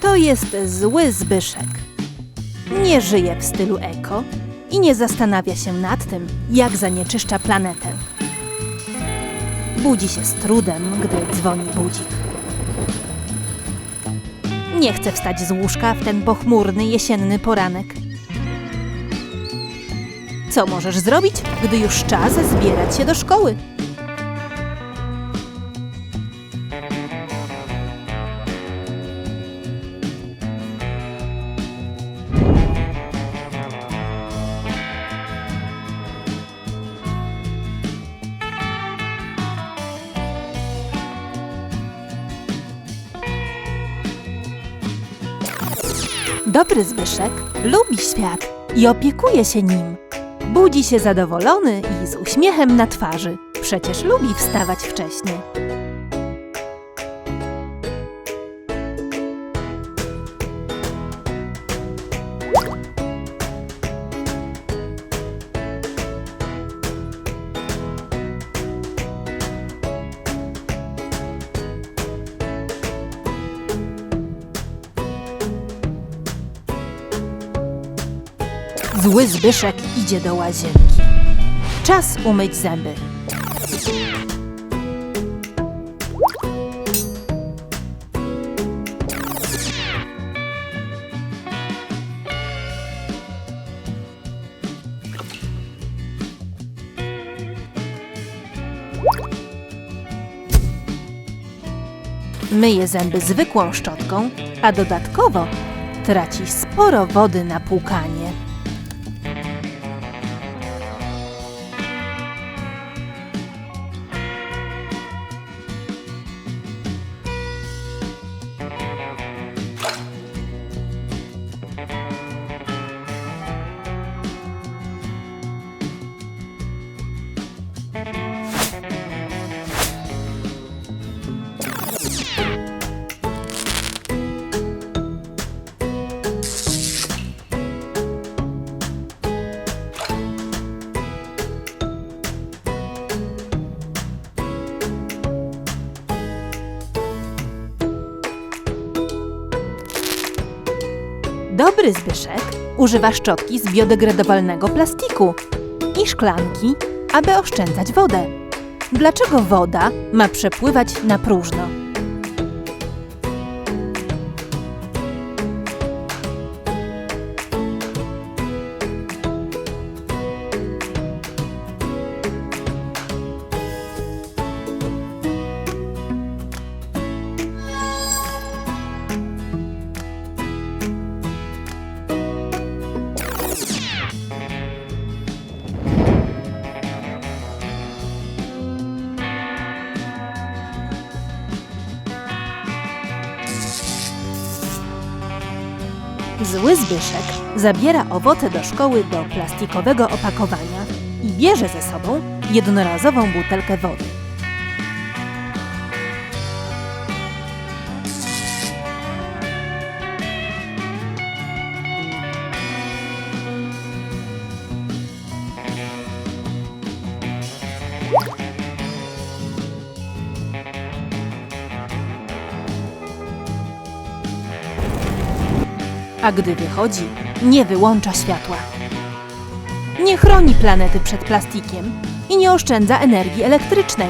To jest zły Zbyszek. Nie żyje w stylu eko i nie zastanawia się nad tym, jak zanieczyszcza planetę. Budzi się z trudem, gdy dzwoni budzik. Nie chce wstać z łóżka w ten pochmurny jesienny poranek. Co możesz zrobić, gdy już czas zbierać się do szkoły? Dobry Zbyszek lubi świat i opiekuje się nim. Budzi się zadowolony i z uśmiechem na twarzy. Przecież lubi wstawać wcześnie. Zły Zbyszek idzie do łazienki. Czas umyć zęby. Myje zęby zwykłą szczotką, a dodatkowo traci sporo wody na płukanie. Dobry Zbyszek używa szczotki z biodegradowalnego plastiku i szklanki, aby oszczędzać wodę. Dlaczego woda ma przepływać na próżno? Zły Zbyszek zabiera owoce do szkoły do plastikowego opakowania i bierze ze sobą jednorazową butelkę wody. A gdy wychodzi, nie wyłącza światła. Nie chroni planety przed plastikiem i nie oszczędza energii elektrycznej.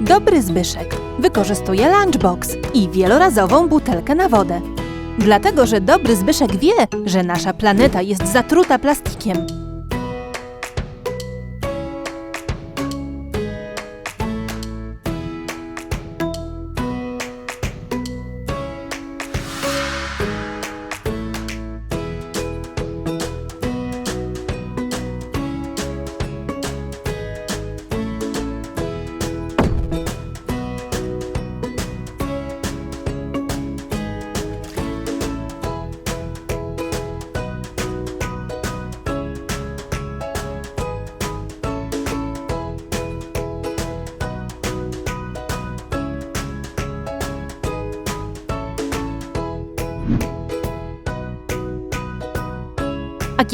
Dobry Zbyszek wykorzystuje lunchbox i wielorazową butelkę na wodę. Dlatego, że dobry Zbyszek wie, że nasza planeta jest zatruta plastikiem.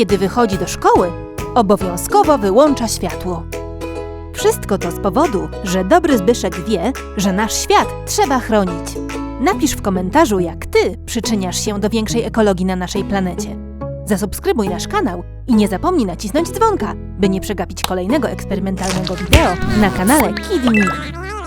Kiedy wychodzi do szkoły, obowiązkowo wyłącza światło. Wszystko to z powodu, że dobry Zbyszek wie, że nasz świat trzeba chronić. Napisz w komentarzu, jak ty przyczyniasz się do większej ekologii na naszej planecie. Zasubskrybuj nasz kanał i nie zapomnij nacisnąć dzwonka, by nie przegapić kolejnego eksperymentalnego wideo na kanale Kiwi Mini.